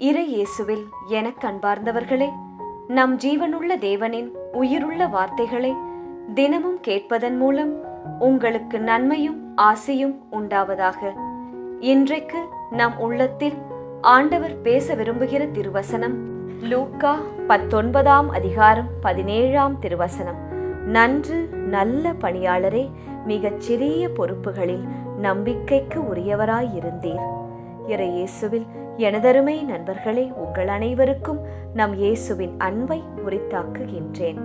இறை இயேசுவில் எனக் அன்பார்ந்தவர்களே நம் ஜீவனுள்ள தேவனின் உயிருள்ள வார்த்தைகளை தினமும் கேட்பதன் மூலம் உங்களுக்கு நன்மையும் ஆசையும் உண்டாவதாக. இன்றைக்கு நம் உள்ளத்தில் ஆண்டவர் பேச விரும்புகிற திருவசனம் லூக்கா பத்தொன்பதாம் அதிகாரம் பதினேழாம் திருவசனம். நன்று நல்ல பணியாளரே மிகச் சிறிய பொறுப்புகளில் நம்பிக்கைக்கு உரியவராயிருந்தீர். இறையேசுவில் எனதருமை நண்பர்களே உங்கள் அனைவருக்கும் நம் இயேசுவின் அன்பை உரித்தாக்குகின்றேன்.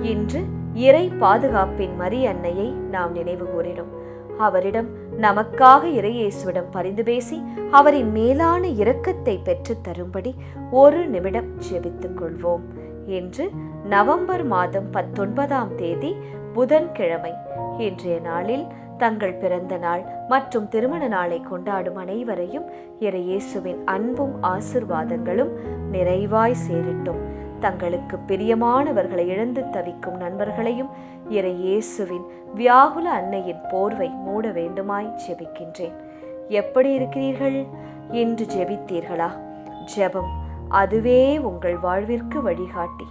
இன்று இறை பாதுகாப்பின் மரி அன்னையை நாம் நினைவு கூறினோம். அவரிடம் நமக்காக இறையேசுவிடம் பரிந்து பேசி அவரின் மேலான இரக்கத்தை பெற்றுத் தரும்படி ஒரு நிமிடம் ஜெபித்துக் கொள்வோம். என்று நவம்பர் மாதம் பத்தொன்பதாம் தேதி புதன்கிழமை. இன்றைய நாளில் தங்கள் பிறந்த நாள் மற்றும் திருமண நாளை கொண்டாடும் அனைவரையும் இறையேசுவின் அன்பும் ஆசிர்வாதங்களும் நிறைவாய் சேரட்டும். தங்களுக்கு பிரியமானவர்களை இழந்து தவிக்கும் நண்பர்களையும் இறையேசுவின் வியாகுல அன்னையின் போர்வை மூட வேண்டுமாய் ஜெபிக்கின்றேன். எப்படி இருக்கிறீர்கள்? என்று ஜெபித்தீர்களா? ஜெபம் அதுவே உங்கள் வாழ்விற்கு வழிகாட்டி.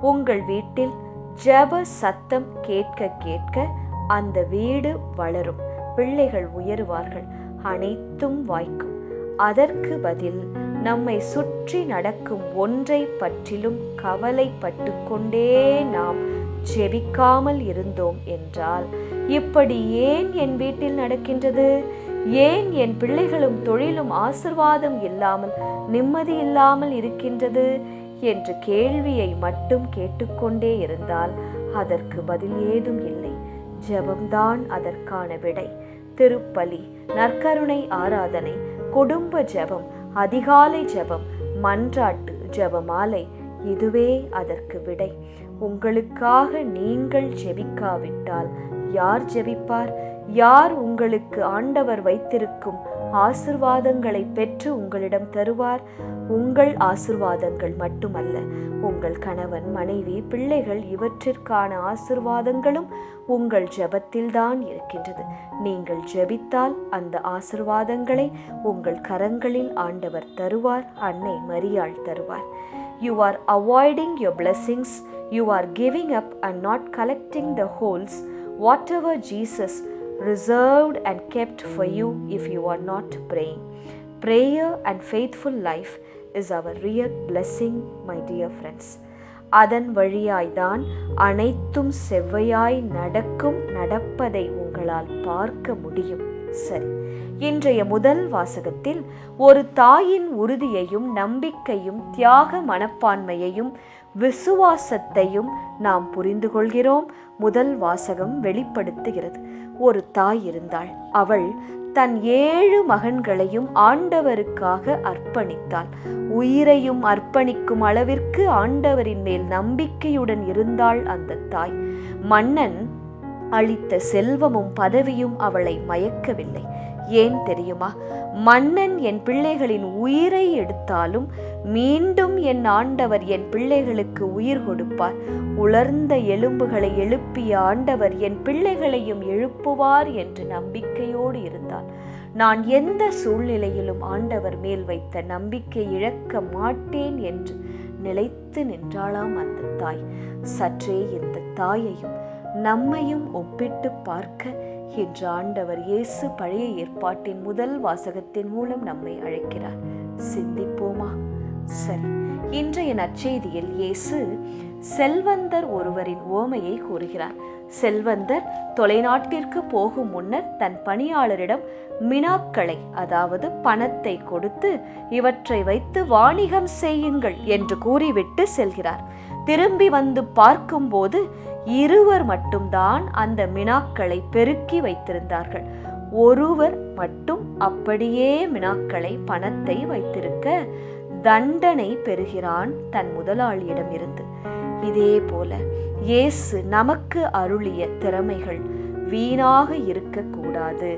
உங்கள் வீட்டில் ஜெப சத்தம் கேட்க கேட்க அந்த வீடு வளரும். பிள்ளைகள் உயருவார்கள். அனைத்தும் வாய்க்கும். அதற்கு பதில் நம்மை சுற்றி நடக்கும் ஒன்றை பற்றிலும் கவலைப்பட்டு கொண்டே நாம் ஜெபிக்காமல் இருந்தோம் என்றால் இப்படி ஏன் என் வீட்டில் நடக்கின்றது? ஏன் என் பிள்ளைகளும் தொழிலும் ஆசிர்வாதம் இல்லாமல் நிம்மதி இல்லாமல் இருக்கின்றது? என்ற கேள்வியை மட்டும் கேட்டுக்கொண்டே இருந்தால் அதற்கு பதில் ஏதும் இல்லை. ஜெபம்தான் அதற்கான விடை. திருப்பலி நற்கருணை ஆராதனை குடும்ப ஜெபம் அதிகாலை ஜெபம் மன்றாட்டு ஜெபமாலை இதுவே அதற்கு விடை. உங்களுக்காக நீங்கள் ஜெபிக்காவிட்டால் யார் ஜெபிப்பார்? யார் உங்களுக்கு ஆண்டவர் வைத்திருக்கும் ஆசிர்வாதங்களை பெற்று உங்களிடம் தருவார். உங்கள் ஆசிர்வாதங்கள் மட்டுமல்ல உங்கள் கணவன் மனைவி பிள்ளைகள் இவற்றிற்கான ஆசிர்வாதங்களும் உங்கள் ஜெபத்தில்தான் இருக்கின்றது. நீங்கள் ஜெபித்தால் அந்த ஆசிர்வாதங்களை உங்கள் கரங்களில் ஆண்டவர் தருவார் அன்னை மரியாள் தருவார். You are avoiding your blessings you are giving up and not collecting the holes whatever Jesus reserved and kept for you if you are not praying. Prayer and faithful life is our real blessing, my dear friends. அதன் வழியாய்தான் அனைத்தும் செவ்வையாய் நடக்கும் நடப்பதை உங்களால் பார்க்க முடியும் சரி. இன்றைய முதல் வாசகத்தில் ஒரு தாயின் உறுதியையும் நம்பிக்கையும் தியாக மனப்பான்மையையும் விசுவாசத்தையும் நாம் புரிந்து கொள்கிறோம். முதல் வாசகம் வெளிப்படுத்துகிறது. ஒரு தாய் இருந்தாள். அவள் தன் ஏழு மகன்களையும் ஆண்டவருக்காக அர்ப்பணித்தாள். உயிரையும் அர்ப்பணிக்கும் அளவிற்கு ஆண்டவரின் மேல் நம்பிக்கையுடன் இருந்தாள் அந்த தாய். மன்னன் அளித்த செல்வமும் பதவியும் அவளை மயக்கவில்லை. ஏன் தெரியுமா? மன்னன் என் பிள்ளைகளின் உயிரை எடுத்தாலும் மீண்டும் என் ஆண்டவர் என் பிள்ளைகளுக்கு உயிர் கொடுப்பார். உலர்ந்த எலும்புகளை எழுப்பிய ஆண்டவர் என் பிள்ளைகளையும் எழுப்புவார் என்று நம்பிக்கையோடு இருந்தார் நான் எந்த சூழ்நிலையிலும் ஆண்டவர் மேல் வைத்த நம்பிக்கை இழக்க மாட்டேன் என்று நிலைத்து நின்றாளாம் அந்த தாய். சற்றே இந்த தாயையும் நம்மையும் ஒப்பிட்டு பார்க்க என்று ஆண்டவர் இயேசு பழைய ஏற்பாட்டின் முதல் வாசகத்தின் மூலம் நம்மை அழைக்கிறார். சிந்திப்போமா? சரி இன்றைய நற்செய்தியில் இயேசு செல்வந்தர் ஒருவரின் ஓமையை கூறுகிறார். செல்வந்தர் தொலைநாட்டிற்கு போகும் முன்னர் தன் பணியாளரிடம் மினாக்களை அதாவது பணத்தை கொடுத்து இவற்றை வைத்து வாணிகம் செய்யுங்கள் என்று கூறிவிட்டு செல்கிறார். திரும்பி வந்து பார்க்கும்போது இருவர் மட்டும்தான் அந்த மினாக்களை பெருக்கி வைத்திருந்தார்கள். ஒருவர் மட்டும் அப்படியே மினாக்களை பணத்தை வைத்திருக்க தண்டனை பெறுகிறான் தன் முதலாளியிடம் இருந்து இதே போல இயேசு நமக்கு அருளிய திறமைகள் வீணாக இருக்கக்கூடாது.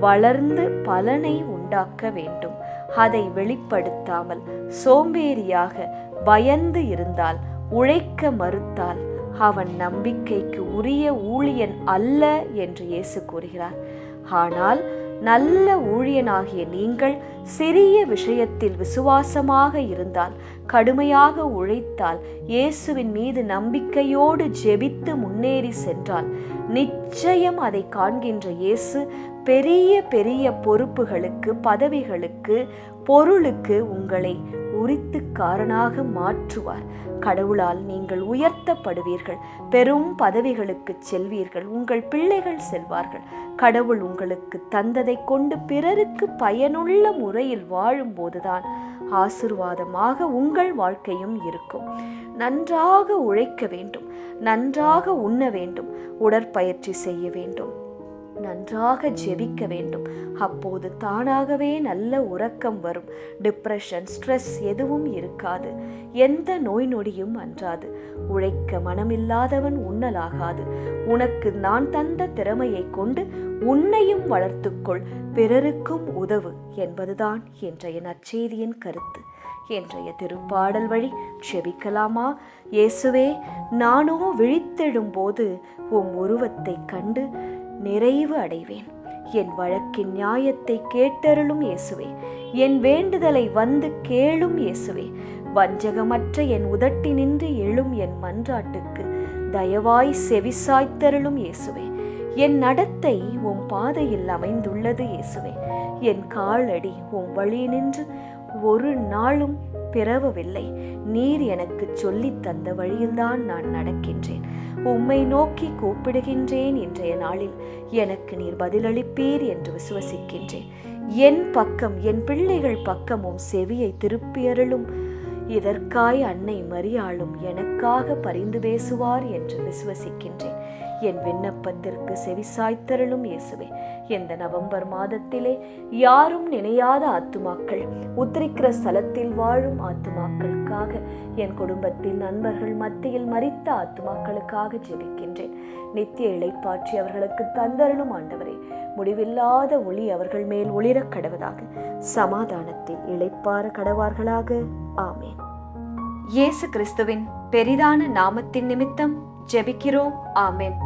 வளர்ந்து பலனை உண்டாக்க வேண்டும். அதை வெளிப்படுத்தாமல் சோம்பேறியாக பயந்து இருந்தால் உழைக்க மறுத்தால் அவன் நம்பிக்கைக்கு உரிய ஊழியன் அல்ல என்று இயேசு கூறுகிறார். ஆனால் நல்ல ஊழியனாகிய நீங்கள் சிறிய விஷயத்தில் விசுவாசமாக இருந்தால் கடுமையாக உழைத்தால் இயேசுவின் மீது நம்பிக்கையோடு ஜெபித்து முன்னேறி சென்றால் நிச்சயம் அதை காண்கின்ற இயேசு பெரிய பெரிய பொறுப்புகளுக்கு பதவிகளுக்கு பொருளுக்கு உங்களை உரித்துக்காரனாக மாற்றுவார். கடவுளால் நீங்கள் உயர்த்தப்படுவீர்கள். பெரும் பதவிகளுக்கு செல்வீர்கள். உங்கள் பிள்ளைகள் செல்வார்கள். கடவுள் உங்களுக்கு தந்ததை கொண்டு பிறருக்கு பயனுள்ள முறையில் வாழும்போதுதான் ஆசிர்வாதமாக உங்கள் வாழ்க்கையும் இருக்கும். நன்றாக உழைக்க வேண்டும். நன்றாக உண்ண வேண்டும். உடற்பயிற்சி செய்ய வேண்டும். நன்றாக ஜெபிக்க வேண்டும். அப்போது தானாகவே நல்ல உறக்கம் வரும். டிப்ரெஷன் ஸ்ட்ரெஸ் எதுவும் இருக்காது. எந்த நோய் நொடியும் அன்றாது. உழைக்க மனமில்லாதவன் உண்ணலாகாது. உனக்கு நான் தந்த திறமையை கொண்டு உன்னையும் வளர்த்துக்கொள். பிறருக்கும் உதவு என்பதுதான் இன்றைய நற்செய்தியின் கருத்து. என்றைய திருப்பாடல் வழி செபிக்கலாமா இயேசுவே நானோ விழித்தெழும்போது உம் உருவத்தைக் கண்டு நிறைவு அடைவேன். என் வழக்கின் நியாயத்தை கேட்டருளும் இயேசுவே. என் வேண்டுதலை வந்து கேளும் இயேசுவே. வஞ்சகமற்ற என் உதட்டி நின்று எழும் என் மன்றாட்டுக்கு தயவாய் செவிசாய்த்தருளும் இயேசுவே. என் நடத்தை உம் பாதையில் அமைந்துள்ளது இயேசுவே. என் காலடி உன் வழி நின்று ஒரு நாளும் பிறவவில்லை. நீர் எனக்கு சொல்லித் தந்த வழியில்தான் நான் நடக்கின்றேன். உம்மை நோக்கி கூப்பிடுகின்றேன் இன்றைய நாளில். எனக்கு நீர் பதிலளிப்பீர் என்று விசுவசிக்கின்றேன். என் பக்கம் என் பிள்ளைகள் பக்கமும் செவியை திருப்பியருளும் இதற்காய் அன்னை மரியாளும் எனக்காக பரிந்து பேசுவார் என்று விசுவசிக்கின்றேன். என் விண்ணப்பத்திற்கு செவிசாய்த்தருளும் இயேசுவே. இந்த நவம்பர் மாதத்திலே யாரும் நினையாத ஆத்துமாக்கள் உத்திரிக்கிற ஸ்தலத்தில் வாழும் ஆத்துமாக்களுக்காக என் குடும்பத்தில் நண்பர்கள் மத்தியில் மறித்த ஆத்துமாக்களுக்காக ஜெபிக்கின்றேன். நித்திய இழைப்பாற்றி அவர்களுக்கு தந்தருளும் ஆண்டவரே முடிவில்லாத ஒளி அவர்கள் மேல் ஒளிரக் கடவதாக சமாதானத்தில் இழைப்பார கடவார்களாக. ஆமேன். இயேசு கிறிஸ்துவின் பெரிதான நாமத்தின் நிமித்தம் ஜெபிக்கிறோம். ஆமேன்.